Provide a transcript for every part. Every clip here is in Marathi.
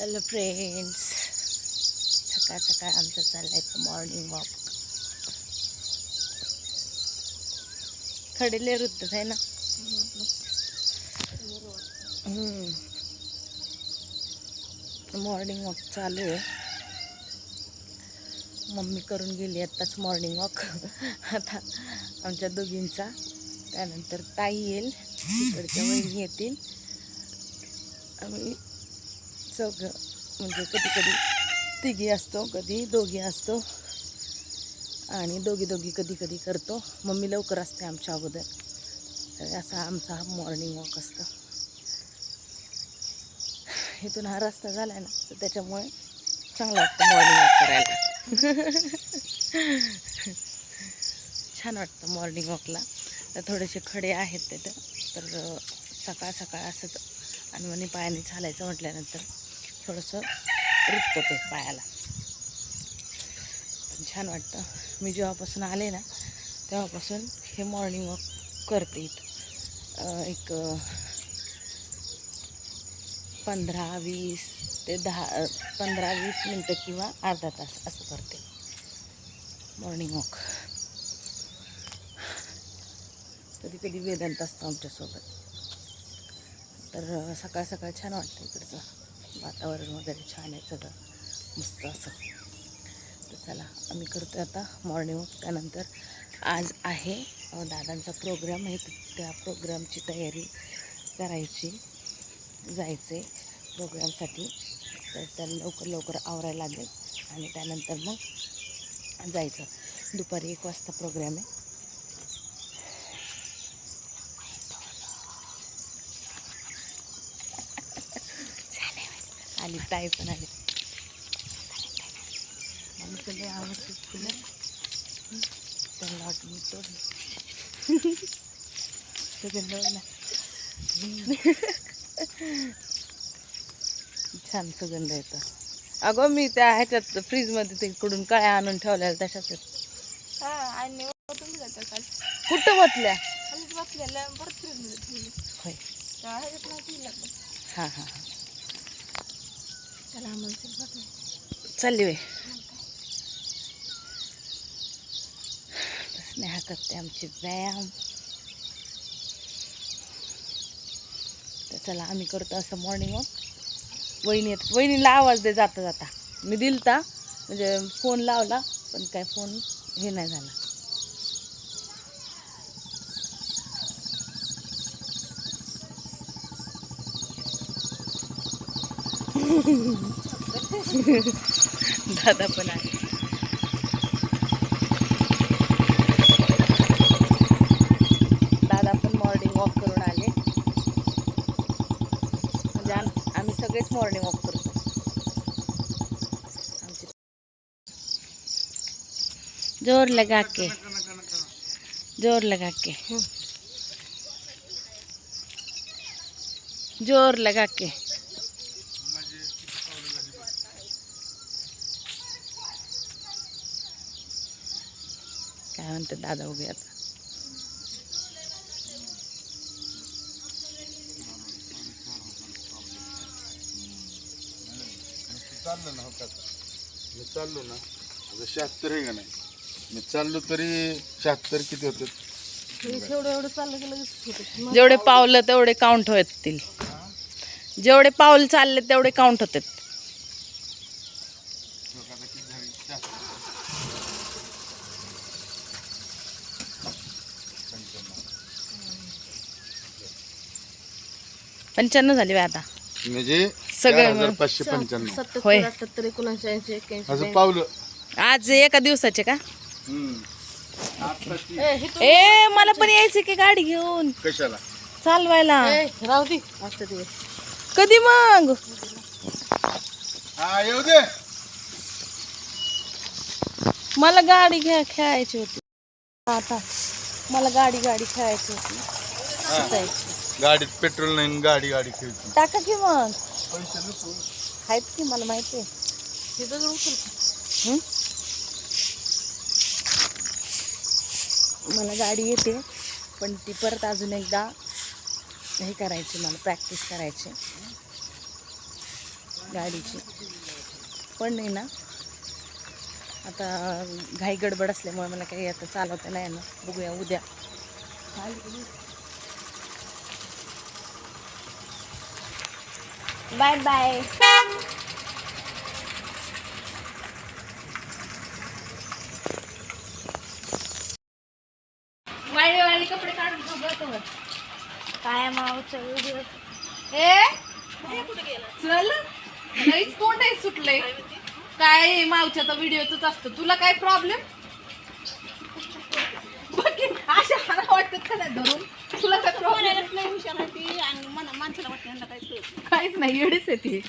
हॅलो फ्रेंड्स सकाळ सकाळ आमचं चाललं आहे मॉर्निंग वॉक खडेले वृद्ध आहे ना? मॉर्निंग वॉक चालू आहे. मम्मी करून गेली आत्ताच मॉर्निंग वॉक आता आमच्या दोघींचा. त्यानंतर ताई येईल. तिकडच्या वहिनी येतील. आम्ही चौघ म्हणजे कधी कधी तिघी असतो कधी दोघी असतो आणि दोघी दोघी कधी कधी करतो. मम्मी लवकर असते आमच्या अगोदर. तर असा आमचा हा मॉर्निंग वॉक असतो. इथून हा रस्ता झाला ना तर त्याच्यामुळे चांगलं वाटतं मॉर्निंग वॉक करायला. छान वाटतं मॉर्निंग वॉकला तर थोडेसे खडे आहेत तिथं तर सकाळ सकाळ असंच. अनवणी पायाने चालायचं म्हटल्यानंतर थोडंसं रुततं ते पायाला. छान वाटतं. मी जेव्हापासून आले ना तेव्हापासून हे मॉर्निंग वॉक करते. एक पंधरा वीस ते दहा पंधरा वीस मिनटं किंवा अर्धा तास असं करते. मॉर्निंग वॉक कधी कधी वेदांत असतो आमच्यासोबत. तर सकाळ सकाळ छान वाटतं इकडचं. वातावरण वगैरे छान आहे सगळं मस्त असं. तर चला आम्ही करतो आता मॉर्निंग वॉक त्यानंतर आज आहे दादांचा प्रोग्राम आहे. त्या प्रोग्रामची तयारी करायची जायचे प्रोग्रामसाठी तर त्याला लवकर लवकर आवरायला लागेल. आणि त्यानंतर मग जायचं. दुपारी एक वाजता प्रोग्राम आहे. आली ताई पण आली. आणि सगळे आवडते फुलं. त्यांना वाटून तोडली. सगळं ना छान सुगंध येतो. अगं मी त्या ह्याच्यात फ्रीजमध्ये ते कडून कळ्या आणून ठेवलेल्या तशाच. हा आणि कुठं बसल्या फ्रीजमध्ये हां हां हां त्याला आम्हाला चल बघ चालली वे स्नेहा करते आमची व्यायाम. तर चला आम्ही करतो असं मॉर्निंग वॉक वहिनी येत वहिनीला आवाज दे जाता जाता. मी दिलता म्हणजे फोन लावला पण काय फोन हे नाही झाला. दादा पण आहे दादा पण मॉर्निंग वॉक करून आले. म्हणजे आम्ही सगळेच मॉर्निंग वॉक करतो. आमचे ज़ोर लगा के. ज़ोर लगा के. ज़ोर लगा के. काय दादा उभे आता. चाललो ना हो काका मी चाललो ना. आता शहात्तर आहे का नाही? मी चाललो तरी शहात्तर किती होते? एवढं एवढं चाललं की लगेच होतं जेवढे पावलं तेवढे काउंट होतील. जेवढे पाऊल चालले तेवढे काउंट होतात पंच्याण्णव झाली बा आता. म्हणजे सगळे चार हजार मिळून. पाचशे पंच्याण्णव. सत्तर होय. अठ्याहत्तर एकोणऐंशी ऐंशी एक्क्याऐंशी असं पावलं. आज एका दिवसाचे का. आत्ताची ए, हे तू- ए मला पण यायचं की गाडी घेऊन. कशाला? चालवायला. ए, राहू दे. असतं दिवस. कधी मग? हा येऊ दे. मला गाडी घ्या खेळायची होती. आता. मला गाडी गाडी खेळायची होती. शिकायची. गाडीत पेट्रोल नाही आणि गाडी गाडी खेळती. टाका की मग. पैसे नको. आहेत की मला माहिती आहे. हे उचल. हं? मला गाडी येते पण ती परत अजून एकदा हे करायची मला प्रॅक्टिस करायची. गाडीची. पण नाही ना आता घाई गडबड असल्यामुळे मला काही आता चालवता नाही ना बघूया उद्या. Bye bye. वाळी वाळी कपडे काढून ठेव गं तोवर. काय मावचा व्हिडिओ ए? चल. लईच तोंड आहे सुटले काय मावच्या तर व्हिडिओच असतं. तुला काय प्रॉब्लेम अशा हाना वाटतात का नाही धरून. तुला काय प्रॉब्लेम काहीच नाही. एवढेच आहे ती.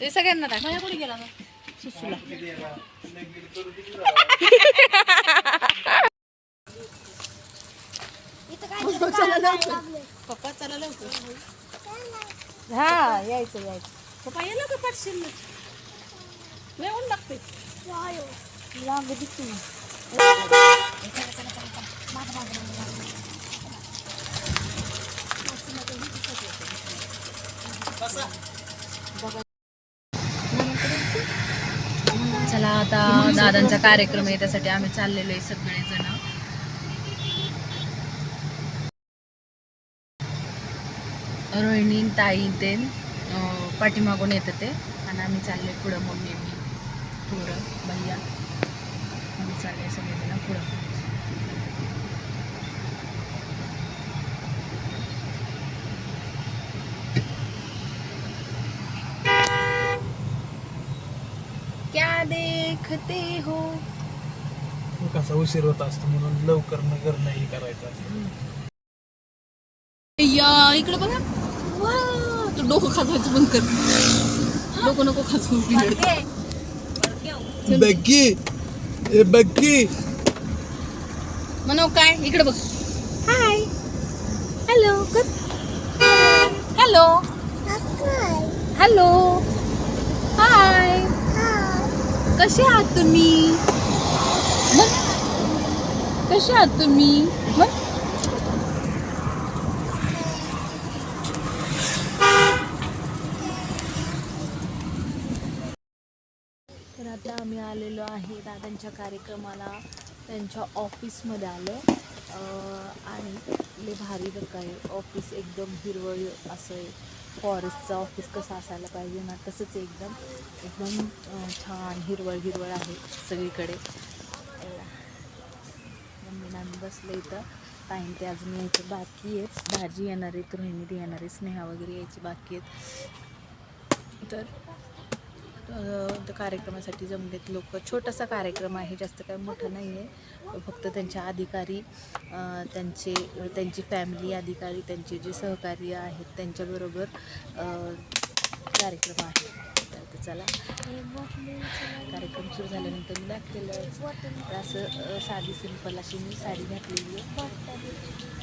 ते सगळ्यांना टाक कुठे गेला सुसूला पप्पा चला लवकर. हा यायचं यायचं. पप्पा ये लवकर पाठशील लय ऊन लागते लागू दिसते. चला आता दादांचा कार्यक्रम आहे त्यासाठी आम्ही चाललेलो आहे सगळेजण. रोहिणी ताई ते पाठीमागून येतं ते. आणि आम्ही चालले पुढं मम्मी मी थोडं भैया. आम्ही चालले सगळे पुढं क्या देखते हो। कसा उशीर होत असतो म्हणून लवकर नगर नाही करायचं असतं. या इकडे बघा. वा, तू डोकं खाजवायचं बंद कर. डोकं नको खाजवू. बग्गी. ए बग्गी. म्हणू काय? इकडे बघ. हाय हॅलो कर हॅलो हॅलो हाय कसे आहात तुम्ही? मग? कसे आहात तुम्ही? मग? तर आता आम्ही आलेलो आहे दादांच्या कार्यक्रमाला. त्यांच्या ऑफिसमध्ये आलो. आणि लय भारी बरं आहे ऑफिस एकदम हिरवळ असं आहे. फॉरेस्टचं ऑफिस कसं असायला पाहिजे ना तसंच एकदम. एकदम छान हिरवळ हिरवळ आहे सगळीकडे. अं, मम्मी आम्ही इथं. टाईम ते अजून यायचं बाकी आहेत. भाजी येणार आहेत रोहिणी येणार आहे स्नेहा वगैरे यायची बाकी आहेत. तर कार्यक्रमासाठी जमलेत लोक. छोटासा कार्यक्रम आहे जास्त काय मोठा नाही आहे फक्त त्यांच्या अधिकारी त्यांचे त्यांची फॅमिली अधिकारी त्यांचे जे सहकार्य आहेत त्यांच्याबरोबर कार्यक्रम आहे. तर चला. कार्यक्रम सुरू झाल्यानंतर मी दाखवलेलं असं साधी सिंपल अशी मी साडी घातलेली आहे.